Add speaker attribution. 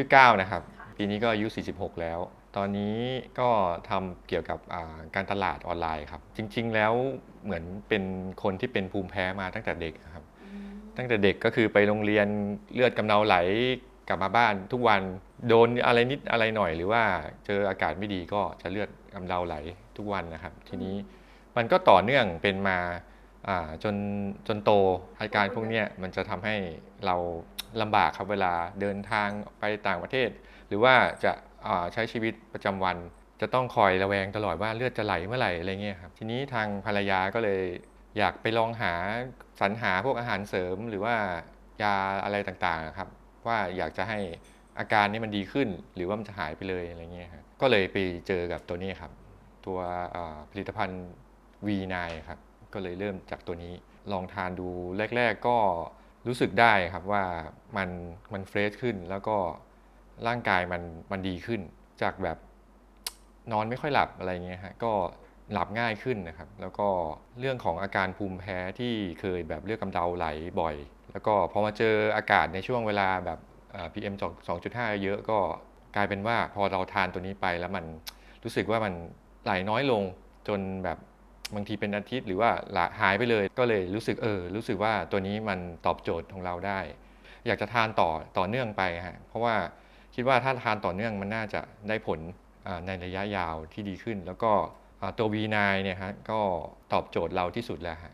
Speaker 1: ชื่อก้าวนะครับ ปีนี้ก็อายุ 46 แล้ว ตอนนี้ก็ทำเกี่ยวกับอ่าการตลาดออนไลน์ครับ จริง ๆ แล้วเหมือนเป็นคนที่เป็นภูมิแพ้มาตั้งแต่เด็กครับ ตั้งแต่เด็กก็คือไปโรงเรียนเลือดกำเดาไหลกลับมาบ้านทุกวันโดนอะไรนิดอะไรหน่อยหรือว่าเจออากาศไม่ดีก็จะเลือดกำเดาไหลทุกวันนะครับ ทีนี้มันก็ต่อเนื่องเป็นมาอ่าจนจนโตอาการพวกเนี้ยมันจะทำให้เรา ลำบากครับเวลาเดินทางไปต่างประเทศ หรือว่าจะใช้ชีวิตประจำวัน จะต้องคอยระแวงตลอดว่าเลือดจะไหลเมื่อไหร่อะไรเงี้ยครับทีนี้ทางภรรยาก็เลยอยากไปลองหาสรรหาพวกอาหารเสริมหรือว่ายาอะไรต่างๆครับ ว่าอยากจะให้อาการนี้มันดีขึ้น หรือว่ามันจะหายไปเลยอะไรเงี้ยครับก็เลยไปเจอกับตัวนี้ครับ ตัวผลิตภัณฑ์ V9 ครับก็เลยเริ่มจากตัวนี้ลองทานดูแรก ๆ ก็ รู้สึกได้ครับว่ามันมันเฟรชขึ้นแล้วก็ร่างกายมันมันดีขึ้น จากแบบนอนไม่ค่อยหลับอะไรเงี้ยฮะก็หลับง่ายขึ้นนะครับ แล้วก็เรื่องของอาการภูมิแพ้ที่เคยแบบเลือดกำเดาไหลบ่อย แล้วก็พอมาเจออากาศในช่วงเวลาแบบอ่า PM 2.5 เยอะก็กลายเป็นว่าพอเราทานตัวนี้ไปแล้วมันรู้สึกว่ามันไหลน้อยลงจนแบบ บางทีเป็นอาทิตย์หรือว่าหายไปเลย ก็เลยรู้สึกเออ รู้สึกว่าตัวนี้มันตอบโจทย์ของเราได้ อยากจะทานต่อต่อเนื่องไปฮะเพราะว่าคิดว่าถ้าทานต่อเนื่องมันน่าจะได้ผลในระยะยาวที่ดีขึ้น แล้วก็ตัว V9 เนี่ยฮะก็ตอบโจทย์เราที่สุดแล้วฮะ